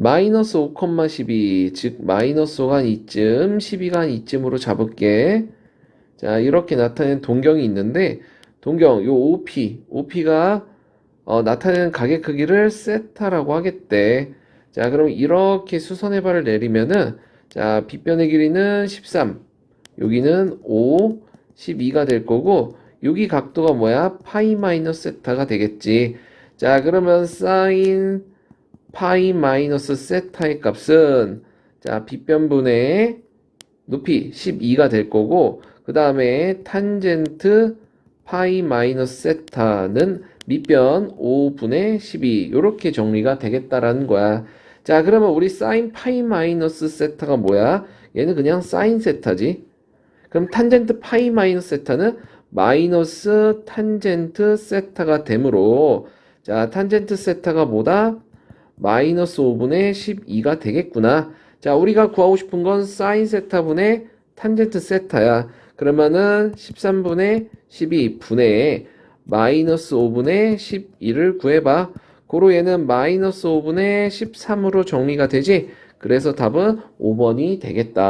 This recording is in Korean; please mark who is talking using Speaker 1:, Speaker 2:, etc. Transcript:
Speaker 1: 마이너스 5,12, 즉 마이너스 5가 한 이쯤, 12가 한 이쯤으로 잡을게. 자, 이렇게 나타낸 동경이 있는데, 동경, 요 OP, OP가 어, 나타내는 가계 크기를 세타라고 하겠대. 자, 그럼 이렇게 수선의 발을 내리면은, 자, 빗변의 길이는 13, 여기는 5, 12가 될 거고, 여기 각도가 뭐야? 파이 마이너스 세타가 되겠지. 자, 그러면 사인 파이 마이너스 세타의 값은, 자, 빗변분의 높이 12가 될 거고, 그 다음에 탄젠트 파이 마이너스 세타는 밑변 5분의 12 요렇게 정리가 되겠다라는 거야. 자 그러면 우리 사인 파이 마이너스 세타가 뭐야? 얘는 그냥 사인 세타지. 그럼 탄젠트 파이 마이너스 세타는 마이너스 탄젠트 세타가 되므로 자 탄젠트 세타가 뭐다? 마이너스 5분의 12가 되겠구나. 자 우리가 구하고 싶은 건 사인 세타분의 탄젠트 세타야. 그러면은 13분의 12분의 마이너스 5분의 12를 구해봐. 고로 얘는 마이너스 5분의 13으로 정리가 되지? 그래서 답은 5번이 되겠다.